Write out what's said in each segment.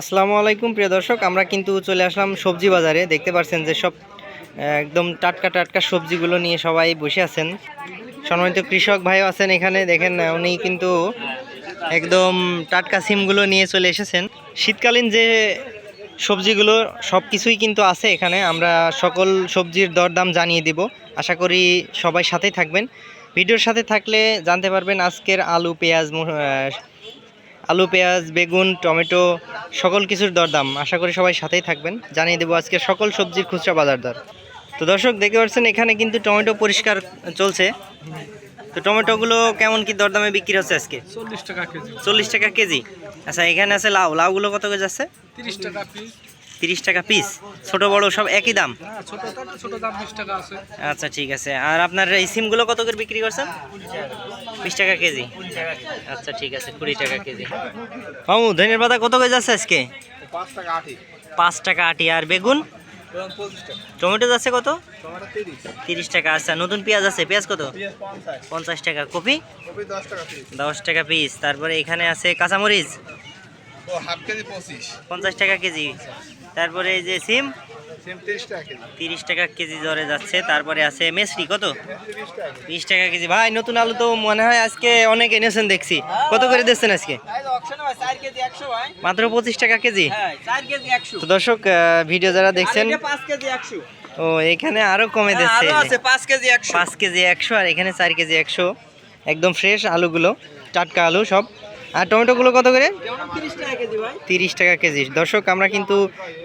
আসসালামু আলাইকুম, প্রিয় দর্শক। আমরা কিন্তু চলে আসলাম সবজি বাজারে। দেখতে পাচ্ছেন যে সব একদম টাটকা টাটকা সবজিগুলো নিয়ে সবাই বসে আছেন। সম্মানিত কৃষক ভাইও আছেন এখানে। দেখেন উনি কিন্তু একদম টাটকা সিমগুলো নিয়ে চলে এসেছেন। শীতকালীন যে সবজিগুলো, সব কিছুই কিন্তু আছে এখানে। আমরা সকল সবজির দরদাম জানিয়ে দিব। আশা করি সবাই সাথেই থাকবেন। ভিডিওর সাথে থাকলে জানতে পারবেন আজকের আলু, পেঁয়াজ আলু পেঁয়াজ বেগুন টমেটো সকল কিছুর দরদাম। আশা করি সবাই সাথেই থাকবেন। জানিয়ে দেবো আজকে সকল সবজির খুচরা বাজার দর। তো দর্শক দেখতে পাচ্ছেন এখানে কিন্তু টমেটো পরিষ্কার চলছে। তো টমেটোগুলো কেমন কি দরদামে বিক্রি হচ্ছে আজকে? চল্লিশ টাকা কেজি। চল্লিশ টাকা কেজি। আচ্ছা এখানে আছে লাউ। লাউগুলো কত কেজি আছে তিরিশ টাকা পিস তিরিশ টাকা পিস ছোট বড় সব একই দাম? হ্যাঁ আচ্ছা ঠিক আছে। আর আপনার এই সিমগুলো কত করে বিক্রি করছেন? বিশ টাকা কেজি। আচ্ছা ঠিক আছে কুড়ি টাকা কেজি। মামু ধনের পাতা কত কেজি আছে আজকে? পাঁচ টাকা আটি। আর বেগুন? টমেটো আছে কত? তিরিশ। টাকা। আচ্ছা নতুন পেঁয়াজ আছে। পেঁয়াজ কত? পঞ্চাশ। টাকা। কপি? দশ টাকা পিস তারপরে এখানে আছে কাঁচামরিচ? ও হাফ কেজি পঁচিশ। পঞ্চাশ টাকা কেজি। তারপরে এই যে সিম সেম তিরিশ টাকা কেজি। তিরিশ টাকা কেজি দরে যাচ্ছে। তারপরে আছে মেসরি কত? তিরিশ টাকা কেজি। বিশ টাকা কেজি। ভাই নতুন আলু তো মনে হয় আজকে অনেক এনেছেন দেখছি। কত করে দিচ্ছেন আজকে? মাত্র পঁচিশ টাকা কেজি? হ্যাঁ তো দর্শক ভিডিও যারা দেখছেন ও এখানে আরও কমে দিচ্ছে। আরও এই যে। আছে পাঁচ কেজি একশো। পাঁচ কেজি একশো আর এখানে চার কেজি একশো। একদম ফ্রেশ আলুগুলো টাটকা আলু সব। আর টমেটোগুলো কত করে? তিরিশ টাকা কেজি। তিরিশ টাকা কেজি দর্শক আমরা কিন্তু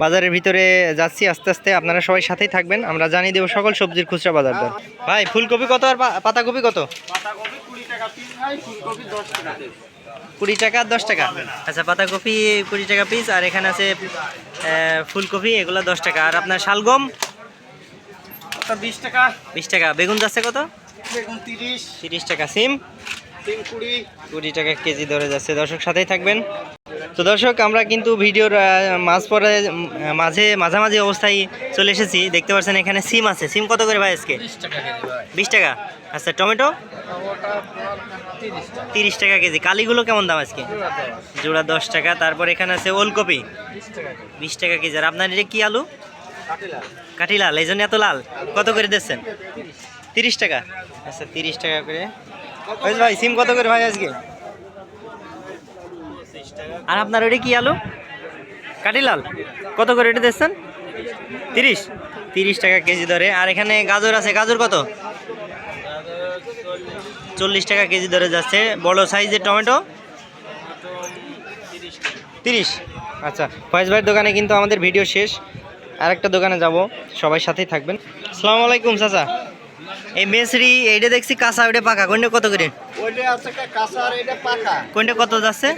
বাজারের ভিতরে যাচ্ছি আস্তে আস্তে আপনারা সবাই সাথেই থাকবেন আমরা জানিয়ে দেবো সকল সবজির খুচরা বাজার দর। ভাই ফুলকপি কত আর পাতাকপি কত? কুড়ি টাকা দশ টাকা। আচ্ছা পাতাকপি কুড়ি টাকা পিস আর এখানে আছে ফুলকপি এগুলো দশ টাকা। আর আপনার শালগম? বিশ টাকা। বিশ টাকা। বেগুন যাচ্ছে কত? বেগুন তিরিশ। তিরিশ টাকা। সিম? কুড়ি টাকা কেজি ধরে যাচ্ছে। দর্শক সাথেই থাকবেন। তো দর্শক আমরা কিন্তু ভিডিওর মাঝ পরে মাঝে মাঝামাঝি অবস্থায় চলে এসেছি। দেখতে পাচ্ছেন এখানে সিম আছে। সিম কত করে ভাই আজকে? বিশ টাকা আচ্ছা টমেটো? তিরিশ টাকা। কেজি। কালিগুলো কেমন দাম আজকে? জোড়া দশ। টাকা। তারপর এখানে আছে ওলকপি। বিশ টাকা কেজি। আর আপনার এটা কি আলু? কাঠি লাল এই জন্য এত লাল। কত করে দিচ্ছেন? তিরিশ টাকা। আচ্ছা তিরিশ টাকা করে ভাই, সিম কত করে ভাই আজকে? আর আপনার ওইটা কি আলু? কাঠি লাল কত করে এটা দিচ্ছেন? তিরিশ। তিরিশ টাকা কেজি ধরে আর এখানে গাজর আছে, গাজর কত? চল্লিশ টাকা কেজি ধরে যাচ্ছে। বড় সাইজের টমেটো? তিরিশ। আচ্ছা ফয়েজ ভাইয়ের দোকানে কিন্তু আমাদের ভিডিও শেষ। আরেকটা দোকানে যাব। সবাই সাথেই থাকবেন। আসসালামু আলাইকুম, চাচা। এই মেসরি এইটা দেখছি কাঁচা ওইটা পাকা। কোনটা কত করে? কোনটা কত যাচ্ছে?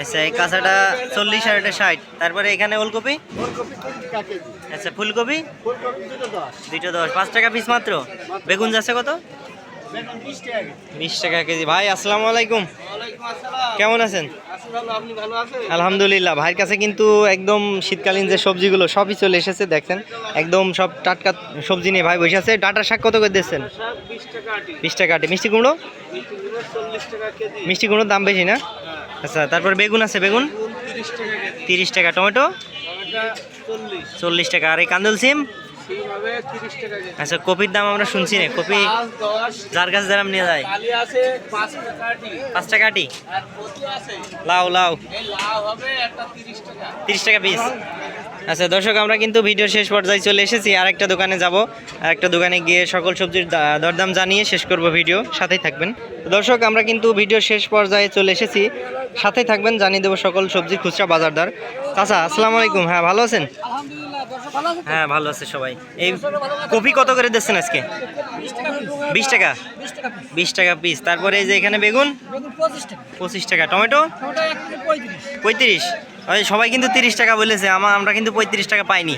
আচ্ছা এই কাঁচাটা চল্লিশ আর এটা ষাট। তারপরে এখানে ওলকপি? আচ্ছা ফুলকপি? দুইটা দশ। পাঁচ টাকা পিস মাত্র। বেগুন যাচ্ছে কত? বিশ টাকা কেজি। ভাই আসসালামু আলাইকুম। কেমন আছেন? আলহামদুলিল্লাহ। ভাইয়ের কাছে কিন্তু একদম শীতকালীন যে সবজিগুলো সবই চলে এসেছে দেখছেন। একদম সব টাটকা সবজি নিয়ে ভাই বসে আছে। ডাটার শাক কত করে দিচ্ছেন? বিশ টাকা আটি। মিষ্টি কুমড়ো? মিষ্টি কুমড়োর দাম বেশি না? আচ্ছা তারপর বেগুন আছে বেগুন? তিরিশ টাকা টমেটো? চল্লিশ টাকা। আর এই কান্দুল সিম? আচ্ছা কপির দাম আমরা শুনছি না। কপি যার কাছে দাম নিয়ে যায়। পাঁচ টাকা আটি আর লাউ লাউ। একটা তিরিশ টাকা। পিস আচ্ছা দর্শক আমরা কিন্তু ভিডিও শেষ পর্যায়ে চলে এসেছি। আর একটা দোকানে যাব। আরেকটা দোকানে গিয়ে সকল সবজির দরদাম জানিয়ে শেষ করব ভিডিও। সাথেই থাকবেন। দর্শক আমরা কিন্তু ভিডিও শেষ পর্যায়ে চলে এসেছি। সাথেই থাকবেন। জানিয়ে দেবো সকল সবজির খুচরা বাজার দর চাচা আসসালামু আলাইকুম। হ্যাঁ ভালো আছেন? হ্যাঁ ভালো আছে সবাই। এই কপি কত করে দিচ্ছেন আজকে? বিশ টাকা। বিশ টাকা পিস তারপরে এই যে এখানে বেগুন? পঁচিশ টাকা। টমেটো? পঁয়ত্রিশ। ওই সবাই কিন্তু তিরিশ টাকা বলেছে। আমার আমরা কিন্তু পঁয়ত্রিশ টাকা পাইনি।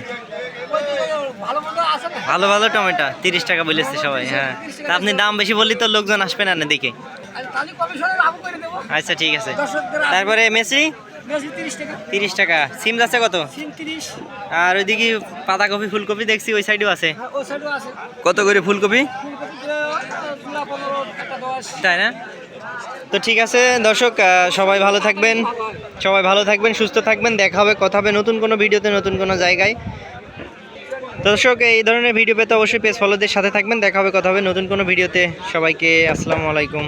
ভালো ভালো টমেটো। তিরিশ টাকা বলেছে সবাই হ্যাঁ। তা আপনি দাম বেশি বললি তো লোকজন আসবে না দেখে। আচ্ছা ঠিক আছে। তারপরে মেসি? তিরিশ টাকা। সিম যাচ্ছে কত? আর ওইদিকে পাতাকপি ফুলকপি দেখছি ওই সাইডেও আছে। হ্যাঁ আছে। কত করে ফুলকপি? তাই না? তো ঠিক আছে দর্শক সবাই ভালো থাকবেন। সবাই ভালো থাকবেন সুস্থ থাকবেন। দেখা হবে কথা হবে নতুন কোনো ভিডিওতে নতুন কোনো জায়গায়। দর্শক এই ধরনের ভিডিও পেতে অবশ্যই পেজ ফলোদের সাথে থাকবেন। দেখা হবে কথা হবে নতুন কোনো ভিডিওতে। সবাইকে আসসালামু আলাইকুম।